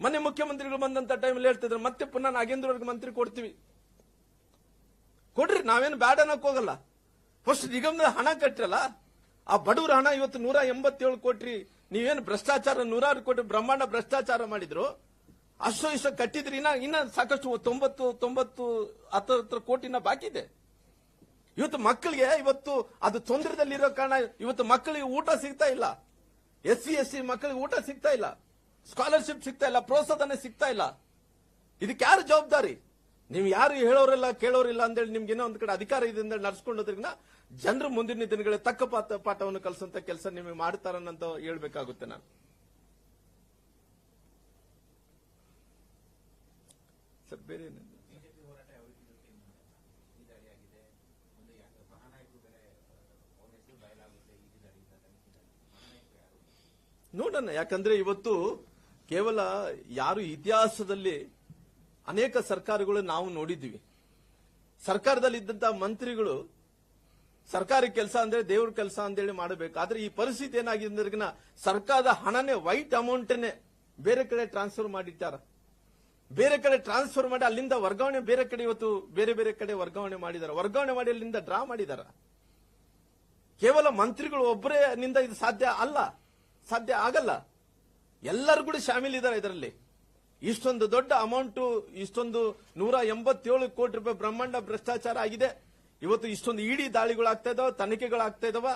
ಮೊನ್ನೆ ಮುಖ್ಯಮಂತ್ರಿಗಳು ಬಂದಂತ ಟೈಮಲ್ಲಿ ಹೇಳ್ತಿದ್ರು, ಮತ್ತೆ ಪುನಃ ನಾಗೇಂದ್ರ ಅವ್ರಿಗೆ ಮಂತ್ರಿ ಕೊಡ್ತೀವಿ. ಕೊಡ್ರಿ, ನಾವೇನು ಬ್ಯಾಡ ಅನ್ನಕ್ ಹೋಗಲ್ಲ. ಫಸ್ಟ್ ನಿಗಮದ ಹಣ ಕಟ್ಟಿರಲ್ಲ ಆ ಬಡವರ ಹಣ ಇವತ್ತು ನೂರ ಎಂಬತ್ತೇಳು ಕೋಟಿ ನೀವೇನು ಭ್ರಷ್ಟಾಚಾರ, ನೂರಾರು ಕೋಟಿ ಬ್ರಹ್ಮಾಂಡ ಭ್ರಷ್ಟಾಚಾರ ಮಾಡಿದ್ರು ಅಷ್ಟು ಇಷ್ಟ ಕಟ್ಟಿದ್ರಿ, ಇನ್ನ ಇನ್ನ ಸಾಕಷ್ಟು ತೊಂಬತ್ತು ತೊಂಬತ್ತು ಹತ್ತು ಹತ್ರ ಕೋಟಿನ ಬಾಕಿ ಇದೆ. ಇವತ್ತು ಮಕ್ಕಳಿಗೆ, ಇವತ್ತು ಅದು ತೊಂದರೆದಲ್ಲಿರೋ ಕಾರಣ, ಇವತ್ತು ಮಕ್ಕಳಿಗೆ ಊಟ ಸಿಗ್ತಾ ಇಲ್ಲ. ಎಸ್ ಸಿ ಎಸ್ ಸಿ ಮಕ್ಕಳಿಗೆ ಊಟ ಸಿಗ್ತಾ ಇಲ್ಲ. ಸ್ಕಾಲರ್ಶಿಪ್ ಸಿಗ್ತಾ ಇಲ್ಲ, ಪ್ರೋತ್ಸಾಹನ ಸಿಗ್ತಾ ಇಲ್ಲ. ಇದಕ್ಕೆ ಯಾರು ಜವಾಬ್ದಾರಿ? ನೀವು ಯಾರು ಹೇಳೋರಿಲ್ಲ ಕೇಳೋರಿಲ್ಲ ಅಂತೇಳಿ ನಿಮ್ಗೆ ಏನೋ ಒಂದ್ ಕಡೆ ಅಧಿಕಾರ ಇದೆ ಅಂತ ನಡ್ಸ್ಕೊಂಡೋದ್ರಿಂದ ಜನರು ಮುಂದಿನ ದಿನಗಳಲ್ಲಿ ತಕ್ಕ ಪಾಠ, ಪಾಠವನ್ನು ಕಲಿಸಂತ ಕೆಲಸ ನಿಮಗೆ ಮಾಡ್ತಾರನ್ನಂತ ಹೇಳ್ಬೇಕಾಗುತ್ತೆ ನಾನು. ಬೇರೆ ನೋಡೋಣ, ಯಾಕಂದ್ರೆ ಇವತ್ತು ಕೇವಲ ಯಾರು ಇತಿಹಾಸದಲ್ಲಿ ಅನೇಕ ಸರ್ಕಾರಗಳು ನಾವು ನೋಡಿದ್ವಿ ಸರ್ಕಾರದಲ್ಲಿ ಇದ್ದಂತ ಮಂತ್ರಿಗಳು ಸರ್ಕಾರಿ ಕೆಲಸ ಅಂದ್ರೆ ದೇವ್ರ ಕೆಲಸ ಅಂತೇಳಿ ಮಾಡಬೇಕು. ಆದ್ರೆ ಈ ಪರಿಸ್ಥಿತಿ ಏನಾಗಿದೆ ಅಂದ್ರೆ ಸರ್ಕಾರದ ಹಣನೇ, ವೈಟ್ ಅಮೌಂಟ್ನೇ ಬೇರೆ ಕಡೆ ಟ್ರಾನ್ಸ್ಫರ್ ಮಾಡಿಟ್ಟಾರ. ಬೇರೆ ಕಡೆ ಟ್ರಾನ್ಸ್ಫರ್ ಮಾಡಿ ಅಲ್ಲಿಂದ ವರ್ಗಾವಣೆ ಬೇರೆ ಕಡೆ ಇವತ್ತು ಬೇರೆ ಬೇರೆ ಕಡೆ ವರ್ಗಾವಣೆ ಮಾಡಿದ್ದಾರೆ ವರ್ಗಾವಣೆ ಮಾಡಿ ಅಲ್ಲಿಂದ ಡ್ರಾ ಮಾಡಿದಾರ. ಕೇವಲ ಮಂತ್ರಿಗಳು ಒಬ್ಬರೇ ನಿಂದ ಇದು ಸಾಧ್ಯ ಅಲ್ಲ. ಸಾಧ್ಯ ಆಗಲ್ಲ. ಎಲ್ಲರೂ ಕೂಡ ಶಾಮೀಲ್ ಇದ್ದಾರೆ ಇದರಲ್ಲಿ. ಇಷ್ಟೊಂದು ದೊಡ್ಡ ಅಮೌಂಟ್, ಇಷ್ಟೊಂದು ನೂರ ಎಂಬತ್ತೇಳು ಕೋಟಿ ರೂಪಾಯಿ ಬ್ರಹ್ಮಾಂಡ ಭ್ರಷ್ಟಾಚಾರ ಆಗಿದೆ. ಇವತ್ತು ಇಷ್ಟೊಂದು ಇಡಿ ದಾಳಿಗಳಾಗ್ತಾ ಇದಾವ, ತನಿಖೆಗಳಾಗ್ತಾ ಇದಾವ.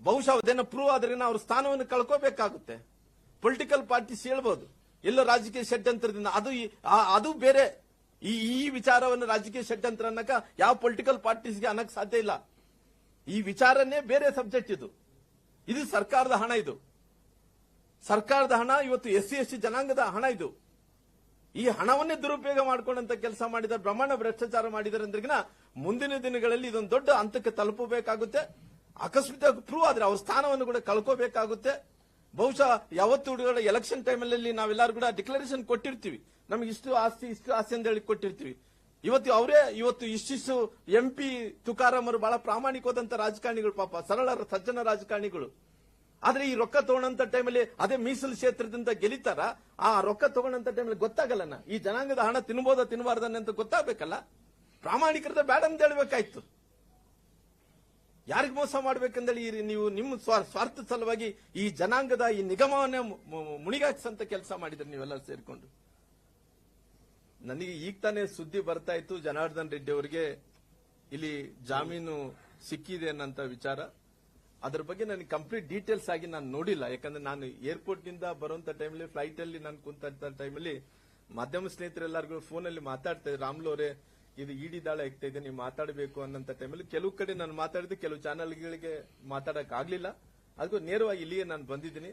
ಬಹುಶಃ ಅದೇನೋ ಪ್ರೂವ್ ಆದ್ರೆ ಅವ್ರ ಸ್ಥಾನವನ್ನು ಕಳ್ಕೋಬೇಕಾಗುತ್ತೆ. ಪೊಲಿಟಿಕಲ್ ಪಾರ್ಟೀಸ್ ಹೇಳ್ಬೋದು. ಎಲ್ಲೋ ರಾಜಕೀಯ ಷಡ್ಯಂತ್ರದಿಂದ ಅದು ಅದು ಬೇರೆ. ಈ ಈ ವಿಚಾರವನ್ನು ರಾಜಕೀಯ ಷಡ್ಯಂತ್ರ ಅನ್ನಕ ಯಾವ ಪೊಲಿಟಿಕಲ್ ಪಾರ್ಟೀಸ್ಗೆ ಅನ್ನಕ್ಕೆ ಸಾಧ್ಯ ಇಲ್ಲ. ಈ ವಿಚಾರನೇ ಬೇರೆ ಸಬ್ಜೆಕ್ಟ್ ಇದು. ಇದು ಸರ್ಕಾರದ ಹಣ ಇದು. ಸರ್ಕಾರದ ಹಣ, ಇವತ್ತು ಎಸ್ ಸಿ ಎಸ್ ಸಿ ಜನಾಂಗದ ಹಣ ಇದು. ಈ ಹಣವನ್ನೇ ದುರುಪಯೋಗ ಮಾಡಿಕೊಂಡಂತ ಕೆಲಸ ಮಾಡಿದ್ದಾರೆ ಬ್ರಹ್ಮಾಂಡ ಭ್ರಷ್ಟಾಚಾರ ಮಾಡಿದ್ದಾರೆ ಅಂದ್ರಿಗಿನ ಮುಂದಿನ ದಿನಗಳಲ್ಲಿ ಇದೊಂದು ದೊಡ್ಡ ಹಂತಕ್ಕೆ ತಲುಪಬೇಕಾಗುತ್ತೆ. ಅಕಸ್ಮಾತ್ ಪ್ರೂವ್ ಆದ್ರೆ ಅವ್ರ ಸ್ಥಾನವನ್ನು ಕೂಡ ಕಳ್ಕೋಬೇಕಾಗುತ್ತೆ. ಬಹುಶಃ ಯಾವತ್ತು ಕೂಡ ಎಲೆಕ್ಷನ್ ಟೈಮಲ್ಲಿ ನಾವೆಲ್ಲರೂ ಕೂಡ ಡಿಕ್ಲರೇಷನ್ ಕೊಟ್ಟಿರ್ತೀವಿ. ನಮ್ಗೆ ಇಷ್ಟು ಆಸ್ತಿ ಇಷ್ಟು ಆಸ್ತಿ ಅಂತ ಹೇಳಿ ಕೊಟ್ಟಿರ್ತೀವಿ. ಇವತ್ತು ಅವರೇ, ಇವತ್ತು ಇಷ್ಟಿಷ್ಟು ಎಂ ಪಿ ತುಕಾರಾಮ್ ಅವರು ಬಹಳ ಪ್ರಾಮಾಣಿಕವಾದಂತ ರಾಜಕಾರಣಿಗಳು ಪಾಪ, ಸರಳ ಸಜ್ಜನ ರಾಜಕಾರಣಿಗಳು. ಆದ್ರೆ ಈ ರೊಕ್ಕ ತಗೊಂಡಂತ ಟೈಮಲ್ಲಿ ಅದೇ ಮೀಸಲು ಕ್ಷೇತ್ರದಿಂದ ಗೆಲಿತಾರ ಆ ರೊಕ್ಕ ತಗೊಂಡಂತ ಟೈಮಲ್ಲಿ ಗೊತ್ತಾಗಲ್ಲನ? ಈ ಜನಾಂಗದ ಹಣ ತಿನ್ಬೋದ ತಿನ್ಬಾರ್ದನ್ನ ಅಂತ ಗೊತ್ತಾಗಬೇಕಲ್ಲ? ಪ್ರಾಮಾಣಿಕರದ ಬೇಡ ಅಂತ ಹೇಳ್ಬೇಕಾಯ್ತು. ಯಾರಿಗೆ ಮೋಸ ಮಾಡ್ಬೇಕಂದೇಳಿ ನೀವು ನಿಮ್ಮ ಸ್ವಾ- ಸ್ವಾರ್ಥ ಸಲುವಾಗಿ ಈ ಜನಾಂಗದ ಈ ನಿಗಮವನ್ನ ಮುಣಿಗಾಕ್ಸಂತ ಕೆಲಸ ಮಾಡಿದ್ರಿ ನೀವೆಲ್ಲ ಸೇರಿಕೊಂಡು. ನನಗೆ ಈಗ ತಾನೇ ಸುದ್ದಿ ಬರ್ತಾ ಇತ್ತು ಜನಾರ್ದನ್ ರೆಡ್ಡಿ ಅವರಿಗೆ, ಇಲ್ಲಿ ಜಾಮೀನು ಸಿಕ್ಕಿದೆ ಅನ್ನಂತ ವಿಚಾರ. ಅದ್ರ ಬಗ್ಗೆ ನನಗೆ ಕಂಪ್ಲೀಟ್ ಡೀಟೇಲ್ಸ್ ಆಗಿ ನಾನು ನೋಡಿಲ್ಲ. ಯಾಕಂದ್ರೆ ನಾನು ಏರ್ಪೋರ್ಟ್ನಿಂದ ಬರುವಂತ ಟೈಮಲ್ಲಿ ಫ್ಲೈಟ್ ಅಲ್ಲಿ ನಾನು ಕುಂತ ಟೈಮಲ್ಲಿ ಮಾಧ್ಯಮ ಸ್ನೇಹಿತರೆಲ್ಲರಿಗೂ ಫೋನ್ ಅಲ್ಲಿ ಮಾತಾಡ್ತಾ ಇದ್ರು. ರಾಮ್ಲೋರೆ ಇದು ಇಡಿ ದಾಳ ಆಗ್ತಾ ಇದೆ, ನೀವು ಮಾತಾಡಬೇಕು ಅನ್ನಂತ ಟೈಮಲ್ಲಿ ಕೆಲವು ಕಡೆ ನಾನು ಮಾತಾಡಿದೆ ಕೆಲವು ಚಾನೆಲ್ಗಳಿಗೆ ಮಾತಾಡಕ್ ಆಗ್ಲಿಲ್ಲ. ಅದಕ್ಕೂ ನೇರವಾಗಿ ಇಲ್ಲಿಯೇ ನಾನು ಬಂದಿದ್ದೀನಿ.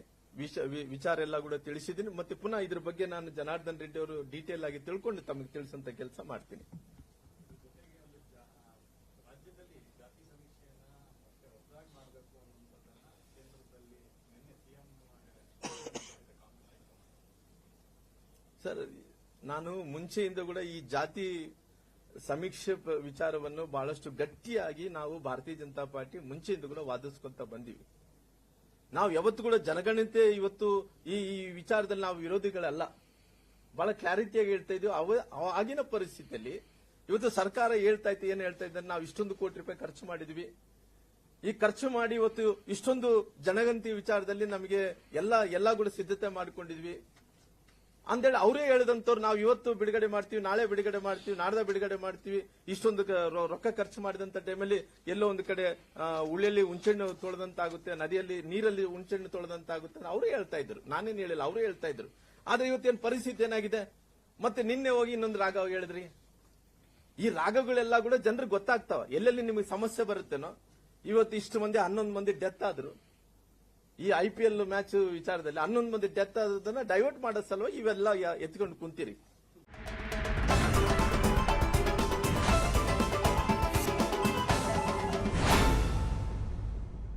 ವಿಚಾರ ಎಲ್ಲ ಕೂಡ ತಿಳಿಸಿದ್ದೀನಿ. ಮತ್ತೆ ಪುನಃ ಇದ್ರ ಬಗ್ಗೆ ನಾನು ಜನಾರ್ದನ್ ರೆಡ್ಡಿ ಅವರು ಡೀಟೇಲ್ ಆಗಿ ತಿಳ್ಕೊಂಡು ತಮಗೆ ತಿಳಿಸಂತ ಕೆಲಸ ಮಾಡ್ತೀನಿ. ಸರ್, ನಾನು ಮುಂಚೆಯಿಂದ ಕೂಡ ಈ ಜಾತಿ ಸಮೀಕ್ಷೆ ವಿಚಾರವನ್ನು ಬಹಳಷ್ಟು ಗಟ್ಟಿಯಾಗಿ ನಾವು ಭಾರತೀಯ ಜನತಾ ಪಾರ್ಟಿ ಮುಂಚೆಯಿಂದ ಕೂಡ ವಾದಿಸ್ಕೊಂತ ಬಂದಿವಿ. ನಾವು ಯಾವತ್ತು ಕೂಡ ಜನಗಣತೆ ಇವತ್ತು ಈ ಈ ವಿಚಾರದಲ್ಲಿ ನಾವು ವಿರೋಧಿಗಳಲ್ಲ. ಬಹಳ ಕ್ಲಾರಿಟಿಯಾಗಿ ಹೇಳ್ತಾ ಇದೀವಿ ಆಗಿನ ಪರಿಸ್ಥಿತಿಯಲ್ಲಿ ಇವತ್ತು ಸರ್ಕಾರ ಹೇಳ್ತಾ ಇತ್ತು, ಏನು ಹೇಳ್ತಾ ಇದ್ದಾರೆ, ನಾವು ಇಷ್ಟೊಂದು ಕೋಟಿ ರೂಪಾಯಿ ಖರ್ಚು ಮಾಡಿದ್ವಿ. ಈ ಖರ್ಚು ಮಾಡಿ ಇವತ್ತು ಇಷ್ಟೊಂದು ಜನಗಂತಿ ವಿಚಾರದಲ್ಲಿ ನಮಗೆ ಎಲ್ಲ ಎಲ್ಲ ಕೂಡ ಸಿದ್ಧತೆ ಮಾಡಿಕೊಂಡಿದ್ವಿ. ಅಂದೇಳಿ ಅವರೇ ಹೇಳಿದಂತವ್ರು ನಾವು ಇವತ್ತು ಬಿಡುಗಡೆ ಮಾಡ್ತೀವಿ, ನಾಳೆ ಬಿಡುಗಡೆ ಮಾಡ್ತೀವಿ, ನಾಡ್ದ ಬಿಡುಗಡೆ ಮಾಡ್ತೀವಿ. ಇಷ್ಟೊಂದು ರೊಕ್ಕ ಖರ್ಚು ಮಾಡಿದಂತ ಟೈಮಲ್ಲಿ ಎಲ್ಲೋ ಒಂದು ಕಡೆ ಉಳ್ಳಿಯಲ್ಲಿ ಹುಂಚೆಹಣ್ಣು ತೊಳೆದಂತಾಗುತ್ತೆ, ನದಿಯಲ್ಲಿ ನೀರಲ್ಲಿ ಹುಂಚೆಹಣ್ಣು ತೊಳೆದಂತಾಗುತ್ತೆ ಅವರೇ ಹೇಳ್ತಾ ಇದ್ರು. ನಾನೇನು ಹೇಳಿಲ್ಲ, ಅವರೇ ಹೇಳ್ತಾ ಇದ್ರು. ಆದ್ರೆ ಇವತ್ತೇನು ಪರಿಸ್ಥಿತಿ ಏನಾಗಿದೆ? ಮತ್ತೆ ನಿನ್ನೆ ಹೋಗಿ ಇನ್ನೊಂದು ರಾಗ ಹೇಳಿದ್ರಿ. ಈ ರಾಗಗಳೆಲ್ಲ ಕೂಡ ಜನರಿಗೆ ಗೊತ್ತಾಗ್ತಾವ. ಎಲ್ಲೆಲ್ಲಿ ನಿಮಗೆ ಸಮಸ್ಯೆ ಬರುತ್ತೇನೋ ಇವತ್ತು ಇಷ್ಟು ಮಂದಿ, ಹನ್ನೊಂದು ಮಂದಿ ಡೆತ್ ಆದ್ರು. ಈ ಐ ಪಿ ಎಲ್ ಮ್ಯಾಚ್ ವಿಚಾರದಲ್ಲಿ ಹನ್ನೊಂದು ಮಂದಿ ಡೆತ್ ಆದದನ್ನ ಡೈವರ್ಟ್ ಮಾಡೋ ಸಲುವಾಗಿ ಇವೆಲ್ಲ ಎತ್ಕೊಂಡು ಕುಂತೀರಿ.